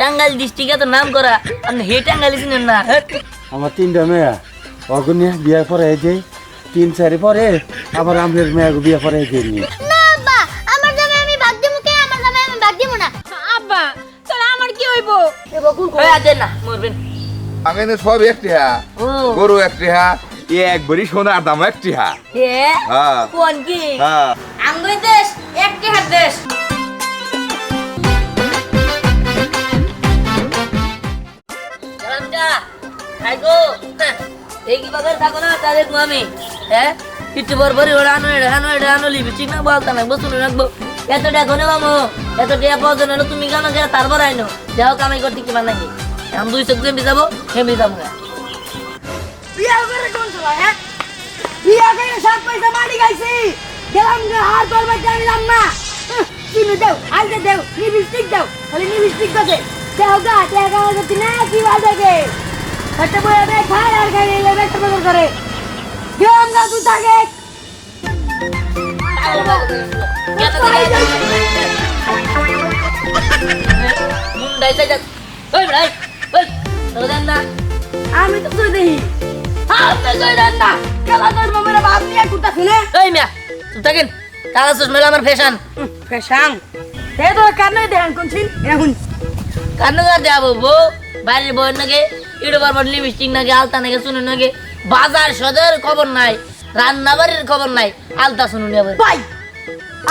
টাঙ্গাইল ডিস্ট্রিক্টে তো নাম করা। আপনি হে টাঙ্গাইল চিনেন না? আমার তিনটা মেয়া। অগুনিয়া বিয়ে পরে যে তিন চারি পরে আবার আমাদের মেয়াকে বিয়ে পরে দিইনি না আব্বা আমার জামে আমি ভাগ দিমু কে? আমার জামে আমি ভাগ দিমু না। আব্বা তাহলে আমার কি হইব? আছেন না মরবেন। আগে সব একটি গরু একটি একবারই সোনার দাম একটি হে। হ্যাঁ। কোন কি? হ্যাঁ। আঙ্গুই দেশ একটি হাত দেশ। থাকো এই হ্যাঁ? তারপর আইনো। যাও কামাই করতে কি নাকি আমি দুই চোখ দিয়ে যাব হেমি যাব না বিয়া করে কোন সময় হ্যাঁ? দেও আলতে দেও দাও, খালি লিপস্টিক গা গা করতে না কি বাজাকে হটে বয়ে বে খায় আর খাই এলে বেটা বদল করে। গেলাম গা তুই থাকে। মুন্ডাই চাই ওই ভাই ওই তোর দেন না আমি তো তুই দেখি আপনি কই দেন না। খেলা করব মেরে বাপ নিয়ে কুতা শুনে ওই মিয়া তুই থাকেন। কালা চশমেলা আমার ফ্যাশন। ফেসাং তে তো কানে দেন কোন ছিন? এখন কান্নগার দেবো বউ বাড়ির বউয়ের নাকি ইটো বারবার লিপস্টিক নাকি আলতা নাকি শুনুন নাকি বাজার সদর খবর নাই রান্না বাড়ির খবর নাই আলতা শুনুন এবার। ভাই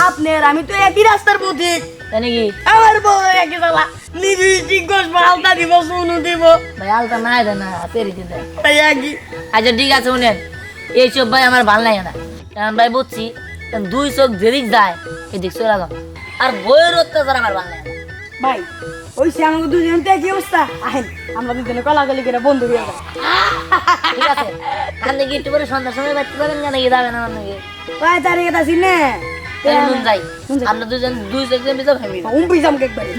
আপনার আমি তো একই রাস্তার পথিক তাই নাকি? আমার বউ একই দাদা লিপস্টিক গোস পাল্টা দিব শুনু দিব। ভাই আলতা নাই দেয় না পেরি দিতে। তাই একই। আচ্ছা ঠিক আছে শুনেন। এইসব ভাই আমার ভালো লাগে না। কারণ ভাই বুঝছি দুই চোখ যেদিক যায় এদিক চলে যাও। আর বইয়ের অত্যাচার আমার ভালো লাগে না। ভাই ওই সে আমাকে দুজন তো একই অবস্থা। আহেন আমরা দুজনে কলাকলি করে বন্ধু হয়ে ঠিক আছে? কাল নাকি একটু করে সন্ধ্যার সময় বাড়তে পারেন কেন কি যাবেন আমার নাকি। তারিখ এটা তাহলে যাই। আমরা দুজন দুই উম পিজাম কেক বাড়ি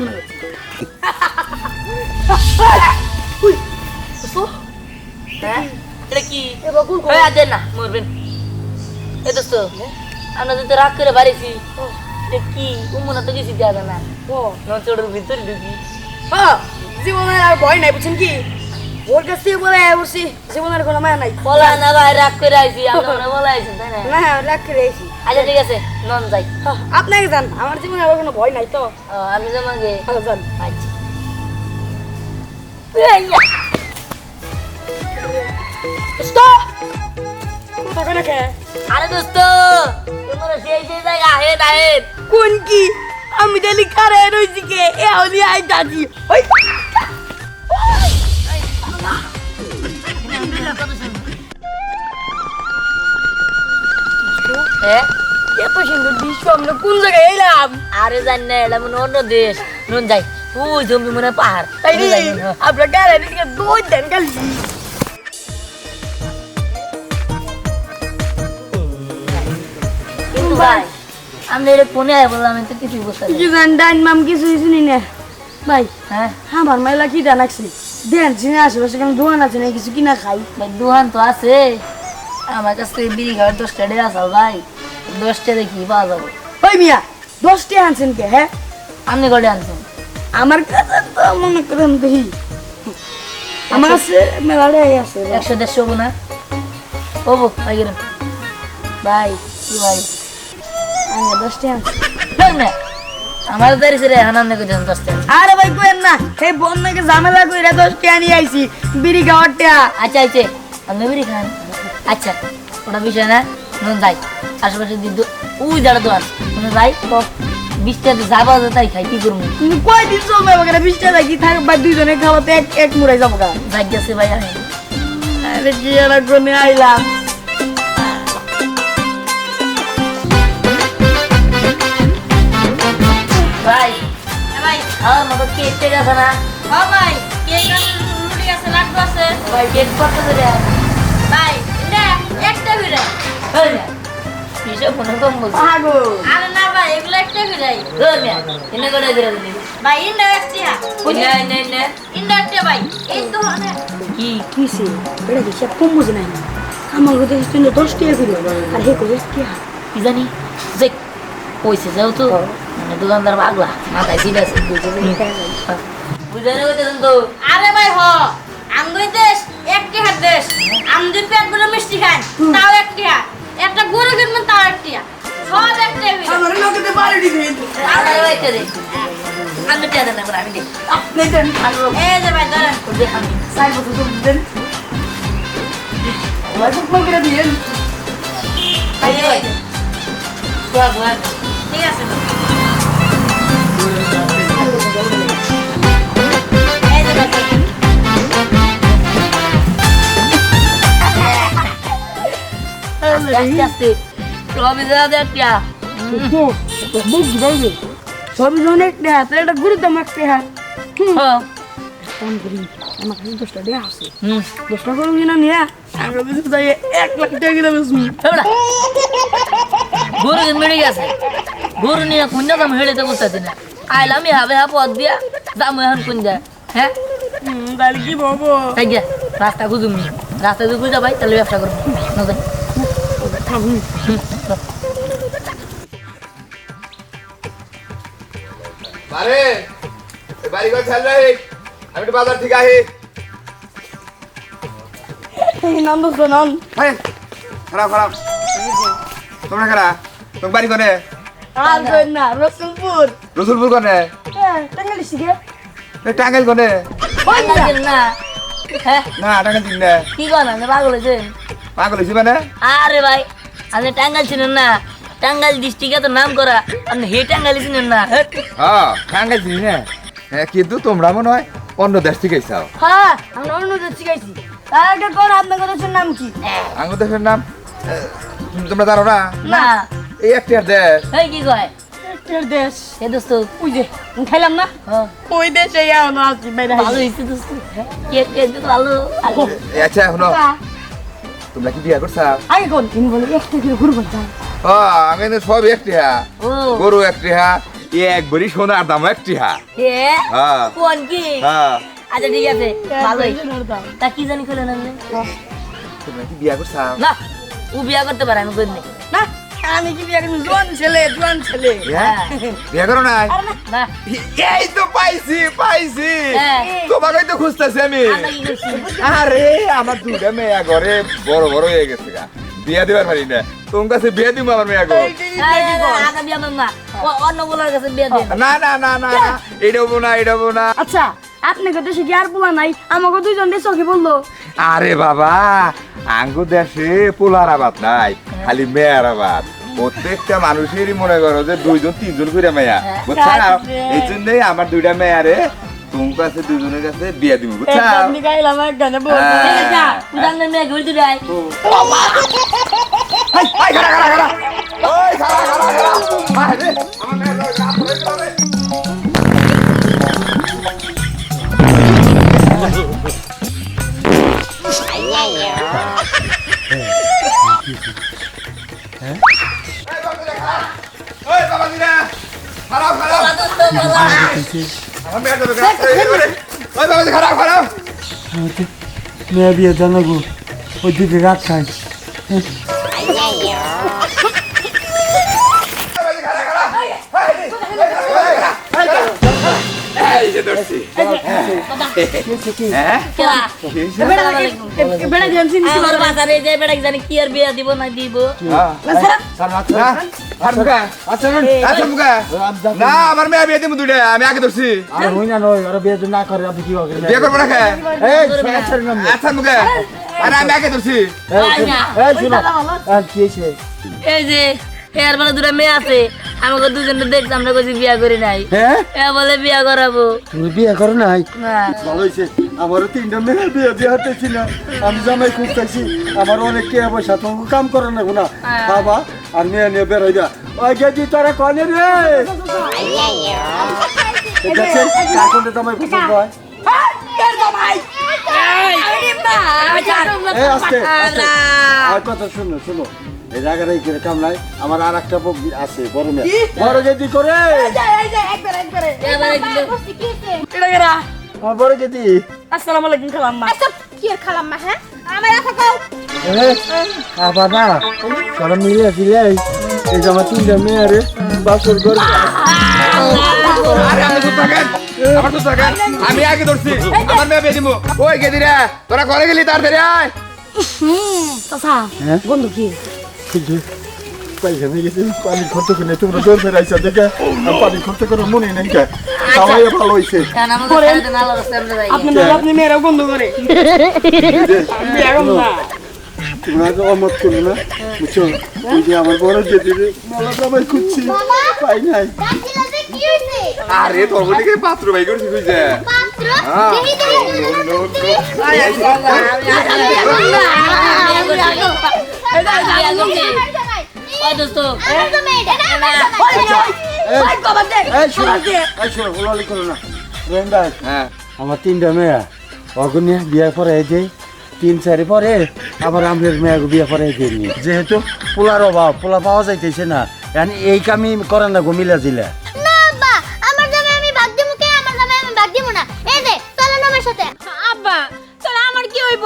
হ্যাঁ? এটা কি? হয়ে আছেন না মরবেন। এই দোস্ত আমরা যদি রাগ করে বাড়িছি কি? উমনা তো কিছু দেওয়া না। ও। নচড়ের ভিতরে ঢুকি। হ্যাঁ জীবনের আর ভয় নাই বুঝছেন কি? ওর কাছ থেকে বলে জীবনের কোনো মায়া নাই। বলা না ভাই রাগ করে আইছি আমরা বলা আইছি তাই না? করে আচ্ছা ঠিক আছে নন যাই। আপনাকে জান আমার জীবনে কোনো ভয় নাই তো। আমি তোমাকে ভালো জান আচ্ছা। কোথা আরে দোস্ত তোমরা সেই সেই জায়গা আহেন আহেন কোন কি? আমি জানি কারে রইছি কে? এ হলি আই দাদি। ওই। এত সুন্দর দৃশ্য আমরা কোন জায়গায় এলাম? আরে জানি না হয় অন্য দেশ। নুন যাই। ওই জমি মনে পাহাড়। তাই। আপনার গাড়ি দিকে দুই দেন খালি ভাই আমি এটা ফোনে আয় বললাম আমি তো কিছু বুঝতে পারি কি জান ডাইন মাম কিছু শুনি না। ভাই হ্যাঁ? আমার মাইলা কি জানাচ্ছি দেন চিনে আশেপাশে কেন দোকান আছে না কিছু কিনা খাই? ভাই দোকান তো আছে। আমার কাছ থেকে বিড়ি খাওয়ার দশটা ডে আসাল ভাই। দশটা দেখি পাওয়া যাবে। ওই মিয়া দশটি আনছেন কে হ্যাঁ? আপনি কটে আনছেন? আমার কাছে তো মনে করেন দেখি। আমার কাছে মেলাটাই আছে। একশো দেড়শো গুণা। ও ভাই ভাই কি ভাই? আনছি দেখ না? আমার দাঁড়িয়েছে রে হানান দেখে দেন দশটা আরে ভাই কোয়েন না? এই বন্যাকে ঝামেলা কইরা দশটি আনি আইছি বিড়ি খাওয়ার আচ্ছা আচ্ছা। আপনি বিড়ি খান। আচ্ছা ওটা বিষয় না। নুন যাই। আশেপাশে দিদি ওই দাঁড়া দোকান। নুন যাই তো বিশটাতে যা পাওয়া যায় তাই খাই কি করব? তুমি কয়দিন চলবে ওখানে বিশটা থাকি থাক বা দুইজনে খাওয়াতে এক এক মুড়াই যাব গা। যাই গেছে ভাই আমি আরে কি আইলাম? ভাই ভাই আমার মতো কেক টেক আছে না? হ্যাঁ ভাই কেক রুটি আছে লাড্ডু আছে। ভাই কেক কত করে ভাই এটা একটা করে। হিসাব মনে কম বলছি আগো আরে না ভাই এগুলো একটা করে। ধর্মিয়া এনে করে দিলি ভাই ইন্ডা একটা ইন্না ইন্না ইন্না ইন্ডা একটা ভাই এই তো কি কিসে? এটা কি সব কম বুঝে নাই? আমার কথা শুনলে দশ টাকা করে। আর হে কি জানি যে পয়সা যাও তো। দোকানদার পাগলা মাথায় সিট আছে। বুঝে না কইতেছেন তো? আরে ভাই হ আমগুই দেশ একটি হাত দেশ। আম দুই পেটগুলো মিষ্টি খান তাও একটি হাত। একটা গরু কিনবেন তাও একটি হাত। সব একটা আমার লোকেতে বাড়ি দিবেন আরে ভাই কে দে আমি টিয়া দেন না আমি দে আপনি দেন। ভালো এই যে ভাই ধরেন। দে আমি সাই বছর তো দেন। ভাই ফুটবল করে দিয়েন। ঠিক আছে। আস্তে আস্তে সবই দেয় টিয়া মুখ দিবে সবই জন একটা এটা গুরুত্ব একটা হাত হ্যাঁ ফোন করি। আমার কাছে দশটা টাকা আছে। দশটা করুন কিনা নিয়ে। আমরা বেশি যাই এক লাখ টাকা কিনা হেবড়া। গরু মেরে গেছে। গরু নিয়ে কোন দাম হেড়েতে বসতেছি না আইলাম হবে হা পথ দিয়া দাম এখন কোন যায় হ্যাঁ তাহলে কি বলব? রাস্তা খুঁজুম রাস্তা যদি খুঁজে পাই তাহলে ব্যবসা করব। না আরে এ বাড়ি ঘর ছাড় রে আমি একটু বাজার থেকে আহি। নাম দোস্ত নাম হেই, খারাপ খারাপ। তোমরা খারা তোমার বাড়ি কোনে? না রসুলপুর। রসুলপুর কোনে? হ্যাঁ টাঙ্গালি শিখে এ টাঙ্গাইল কোনে? টাঙ্গাইল না। হ্যাঁ না। টাঙ্গাইল চিন না। কি আপনি পাগল হয়েছেন পাগল হয়েছি মানে? আরে ভাই আপনি টাঙ্গাইল চিনেন না। টাঙ্গাইল ডিস্ট্রিক্টে তো নাম করা। আপনি হে টাঙ্গাইল চিনেন না। হ্যাঁ টাঙ্গাইল চিনি না। হ্যাঁ কিন্তু তোমরা মনে হয় অন্য দেশ থেকে এসাও হ্যাঁ আমরা অন্য দেশ শিখাইছি তার একটা কোন আপনার দেশের নাম কি? আঙ্গুর দেশের নাম তোমরা জানো না? না। এই একটা দেশ। এই কি কয়? দেশ। এ দোস্ত ওই যে খাইলাম না? হ্যাঁ। ওই দেশে যাও না আছি বাইরে ভালো হয়েছে দোস্ত। কে কে ভালো। আচ্ছা শোনো। তোমরা কি বিয়া করছা? আগে কোন তিনি বলে একটা কিলো গরু যাই হ্যাঁ আমি কিন্তু সব একটি হ্যাঁ গরু একটি হ্যাঁ এক বড়ি সোনার দাম একটি হ্যাঁ হে হ্যাঁ। কোন কি? হ্যাঁ। আচ্ছা ঠিক আছে ভালোই। তা কি জানি কইলেন আপনি? তোমরা কি বিয়া করছা? না ও বিয়া করতে পারে আমি কই নাই না আমি কি বিয়ে করব জোয়ান ছেলে জোয়ান ছেলে। হ্যাঁ করো না। এই তো পাইছি পাইছি। তোমাকে তো খুঁজতেছি আমি। আমরা কি করছি আরে আমার দুটা মেয়া ঘরে বড় বড় হয়ে গেছে গা। বিয়া দিবার পারি না। তোমার কাছে বিয়া দিব আমার মেয়া গো না। না না না না আচ্ছা আপনাকে দেশে কি আর পোলা নাই? আমাকে দুইজন দেশ চোখে বলল আরে বাবা আঙ্গু দেশে পোলার আবাদ নাই খালি মেয়ার আবাদ। প্রত্যেকটা মানুষেরই মনে করো যে দুইজন তিনজন করে মেয়া বুঝছা এই জন্যই আমার দুইটা মেয়ারে তোমার কাছে দুজনের কাছে বিয়া দিব বুঝছা? হ্যাঁ। আমার হয়ে হয়ে খাড়াও, খাড়াও। মেয়ে বিয়ে জানাব ওই দিকে রাত খাই আমি আগে ধরছি না করে আপনি কি বিয়ে করব না আচ্ছা মুখা আরে আমি আগে ধরছি এই যে এর বলে দুটা মেয়ে আছে। আমাকে দুজনে দেখছি আমরা কইছি বিয়া করি নাই। হ্যাঁ এ বলে বিয়া করাবো। তুমি বিয়ে করো নাই? না ভালো হয়েছে আমারও তিনটা মেয়ে বিয়ে দিয়ে হাঁটেছি না। আমি জামাই খুঁজতেছি। আমার অনেক কে পয়সা তোমাকে কাম করে না না। বাবা আর মেয়ে নিয়ে বেরোই যা। ওই গেছি তোরা কনে রে? দেখছেন কার কোনটা জামাই পছন্দ হয়। এই। আস্তে আস্তে কথা শুনো শুনো। এই জায়গাটা এই কাম নাই আমার আর একটা আছে বড় মেয়ে। বড় গেদি করে। দিলে আমার বড় গেদি আসসালামু আলাইকুম খালাম কি আর খালাম হ্যাঁ? আমার একা কাউ আবার না সবাই মিলে ফিরে এই যে আমার তিনটা মেয়ে রে বাসর ঘর। আমি আগে ধরছি আমার মেয়ে বিয়ে দিব। ওই গেদিরা তোরা ঘরে গেলি তাড়াতাড়ি আয়। হ্যাঁ? বন্ধু কি? গেছি পানি খরচ করে তোমরা দৌড় ফেরে আইসা দেখে পানি খরচ করে মনে নেই কে। ভালো আপনি মেয়েরা বন্ধ করে। তো অমত করো না বুঝছ এই যে আমার বড় যেতে মেলা সবাই খুঁজছি পাই নাই যে আরে তোর বলি কি পাত্র ভাই হ্যাঁ। আমার জামাই জামাই করো হ্যাঁ তিনটা মেয়ে অগুনিয়া বিয়ে পরে দেই তিন চারি পরে আবার আমাদের মেয়েকে বিয়ে পরে দিইনি যেহেতু পোলার অভাব পোলা পাওয়া যাইতেছে না। yani এই কামই করে না গো মিলা জিলা। না আব্বা আমার জামাই আমি ভাগ দিমু কে? আমার জামাই আমি ভাগ দিমু না। এই দে চলেন আমার সাথে। আব্বা তাহলে আমার কি হইব?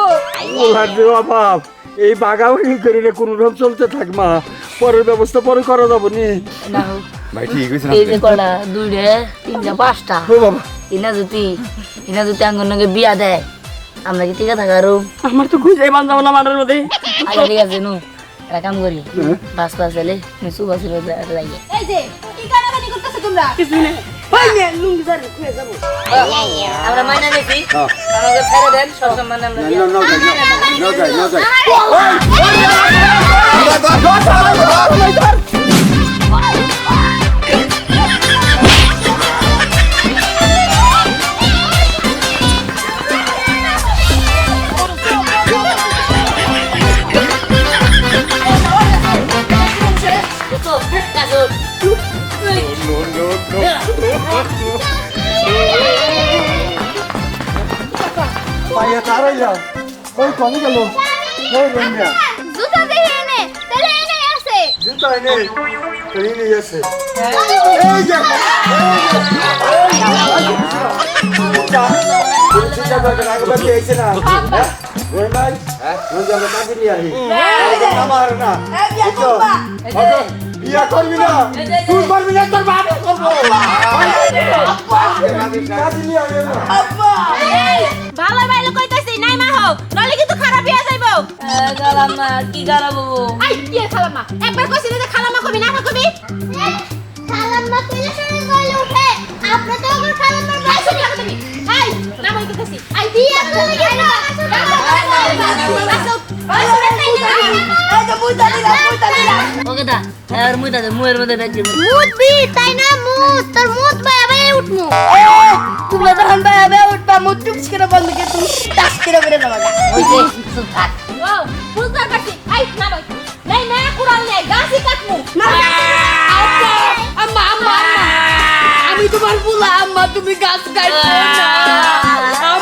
পোলার যে অভাব এই বাগাবাগি করিলে কোনো রকম চলতে থাক মা। পরের ব্যবস্থা পরে করা যাব নি। না ভাই ঠিক হইছে না এই যে কটা দুইটা তিনটা পাঁচটা। ও বাবা। ইনা যদি ইনা যদি বিয়া দেয় আমরা কি টিকা থাকা রুম আমার তো খুঁজে বান্ধব না মারার মধ্যে আগে ঠিক আছে নু একটা কাম করি বাস পাস এলে মিসু বাসের যাই এই যে কি কানাকানি করতেছো তোমরা কিছু নেই নে যাব আমরা মাইনা হ্যাঁ। আমাকে ছেড়ে দেন সব সম্মান আমরা না না না ওই কমে গেল ওই রম্যা জুতা দেখি এনে তাহলে এনে আছে জুতা নেই এই নেই আছে এই যে বিয়া করবি না তুই করবি না তোর বাপ করব কাজে গালাম্মা কি গালাবো আই কি এর খালাম্মা একবার কইছি যে খালাম্মা কবি না কবি খালাম্মা কইলে শুনে কইলে উঠে আপনি তো আমার খালাম্মার শুনি না তুমি আই না মই কইতাছি আই দা বি তাই না তোমরা তখন উঠবা মুখ টুকস করে বন্ধ করে তুমি করে করে দেবা তুমি গাছ কাটছো না